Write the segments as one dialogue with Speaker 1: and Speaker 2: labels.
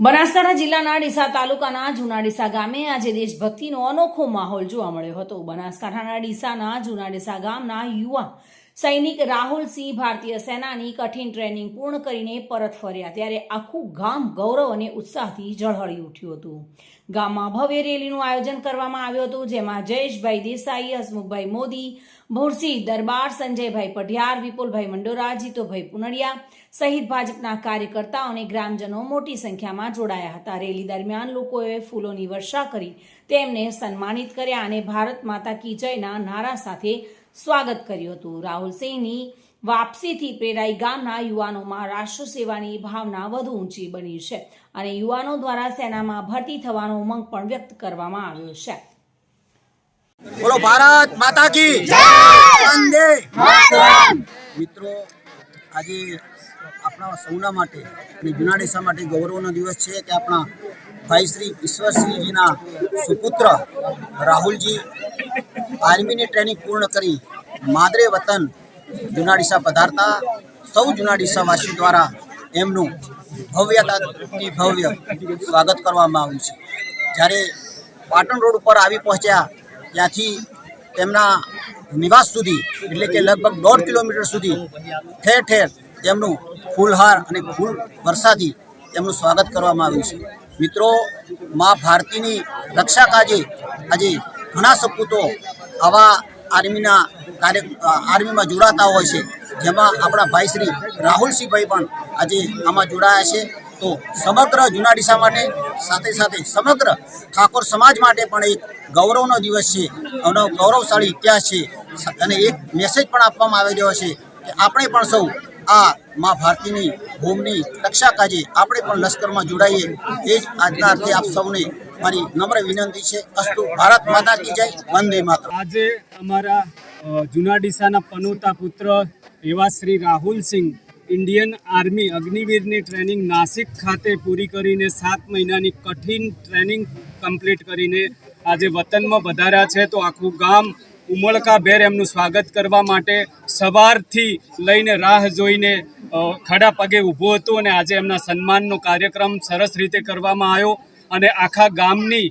Speaker 1: બનાસકાંઠા જિલ્લાના ડીસા તાલુકાના જૂના ડીસા ગામે આજે દેશભક્તિનો અનોખો માહોલ જોવા મળ્યો હતો. બનાસકાંઠાના ડીસાના જૂના ડીસા ગામના યુવા સૈનિક રાહુલસિંહ ભારતીય સેનાની કઠિન ટ્રેનિંગ પૂર્ણ કરીને પરત ફર્યા ત્યારે આખું ગામ ગૌરવ અને ઉત્સાહથી ઝળહળી ઉઠ્યું હતું. ગામમાં ભવ્ય રેલીનું આયોજન કરવામાં આવ્યું હતું, જેમાં જયેશભાઈ દેસાઈ, હસમુખભાઈ મોદી, ભુરસી દરબાર, સંજયભાઈ પઢિયાર, વિપુલભાઈ મંડોરા, જીતુભાઈ પુનડિયા સહિત ભાજપના કાર્યકર્તાઓ અને ગ્રામજનો મોટી સંખ્યામાં જોડાયા હતા. રેલી દરમિયાન લોકોએ ફૂલોની વર્ષા કરી તેમને સન્માનિત કર્યા અને ભારત માતા કી જયના નારા સાથે સ્વાગત કર્યું હતું. રાહુલસિંહની વાપસીથી પ્રેરાઈ ગામના યુવાનોમાં રાષ્ટ્ર સેવાની ભાવના વધુ ઊંચી બની છે અને યુવાનો દ્વારા સેનામાં ભરતી થવાનો ઉમંગ પણ વ્યક્ત કરવામાં આવ્યો છે.
Speaker 2: બોલો ભારત માતા કી વંદે મિત્રો આજે આપણા સૌના માટે અને જૂના દેશા માટે ગૌરવનો દિવસ છે કે આપણા ભાઈ શ્રી ઈશ્વરસિંહજીના સુપુત્ર રાહુલજી આર્મીની ટ્રેનિંગ પૂર્ણ કરી માદરે વતન જુનાડીસા પધારતા, સૌ જુનાડીસાવાસી દ્વારા એમનું ભવ્યતાથી ભવ્ય સ્વાગત કરવામાં આવ્યું છે. જ્યારે પાટણ રોડ ઉપર આવી પહોંચ્યા, ત્યાંથી તેમના નિવાસ સુધી, એટલે કે લગભગ દોઢ કિલોમીટર સુધી ઠેર ઠેર તેમનું ફૂલહાર અને ફૂલ વરસાદી તેમનું સ્વાગત કરવામાં આવ્યું છે. મિત્રો, મા ભારતીની રક્ષા કાજે આજે ઘણા સપૂતો આવા આર્મીના કાર્ય આર્મીમાં જોડાતા હોય છે. જેમાં આપણા ભાઈ શ્રી રાહુલસિંહભાઈ પણ આજે આમાં જોડાયા છે. તો સમગ્ર જુનાડીસા માટે, સાથે સાથે સમગ્ર ઠાકોર સમાજ માટે પણ એક ગૌરવનો દિવસ છે. અને ગૌરવશાળી ઇતિહાસ છે. અને એક મેસેજ પણ આપવામાં આવી રહ્યો છે કે આપણે પણ સૌ આ મા ભારતીની ભૂમની રક્ષા કાજે આપણે પણ લશ્કરમાં જોડાઈએ. એ જ આજના અર્થે આપ સૌને મારી નમ્ર વિનંતી છે. અસ્તુ ભારત માતા કી જય. વંદે માતા
Speaker 3: આજે અમારા જૂના ડીસાના પનોતા પુત્ર એવા શ્રી રાહુલસિંહ ઇન્ડિયન આર્મી અગ્નિવીરની ટ્રેનિંગ નાસિક ખાતે પૂરી કરીને સાત મહિનાની કઠિન ટ્રેનિંગ કમ્પ્લીટ કરીને આજે વતનમાં વધાર્યા છે. તો આખું ગામ ઉમળકાભેર એમનું સ્વાગત કરવા માટે સવારથી લઈને રાહ જોઈને ખડા પગે ઊભો હતો અને આજે એમના સન્માનનો કાર્યક્રમ સરસ રીતે કરવામાં આવ્યો અને આખા ગામની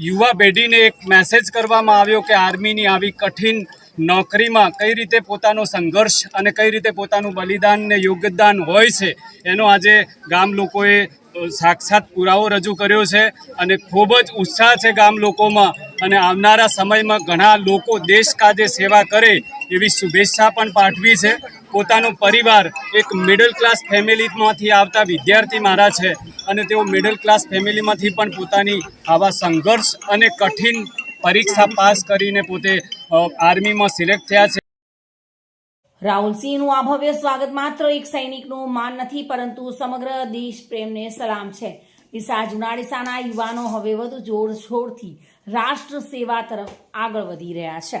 Speaker 3: યુવા પેઢીને એક મેસેજ કરવામાં આવ્યો કે આર્મીની આવી કઠિન નોકરીમાં કઈ રીતે પોતાનો સંઘર્ષ અને કઈ રીતે પોતાનું બલિદાન ને યોગદાન હોય છે, એનો આજે ગામ લોકોએ સાક્ષાત પુરાવો રજૂ કર્યો છે અને ખૂબ જ ઉત્સાહ છે ગામ લોકોમાં અને આવનારા સમયમાં ઘણા લોકો દેશ કાજે સેવા કરે એવી શુભેચ્છા પણ પાઠવી છે. પોતાનો પરિવાર એક મિડલ ક્લાસ ફેમિલીમાંથી આવતા વિદ્યાર્થી મારા છે અને તેઓ મિડલ ક્લાસ ફેમિલીમાંથી પણ પોતાની આવા સંઘર્ષ અને કઠિન પરીક્ષા પાસ કરીને પોતે આર્મીમાં સિલેક્ટ થયા છે.
Speaker 1: રાહુલસિંહનું આ ભવ્ય સ્વાગત માત્ર એક સૈનિકનું માન નથી, પરંતુ સમગ્ર દેશ પ્રેમને સલામ છે. ઈસા જુનાડીસાના યુવાનો હવે વધુ જોરશોરથી રાષ્ટ્ર સેવા તરફ આગળ વધી રહ્યા છે.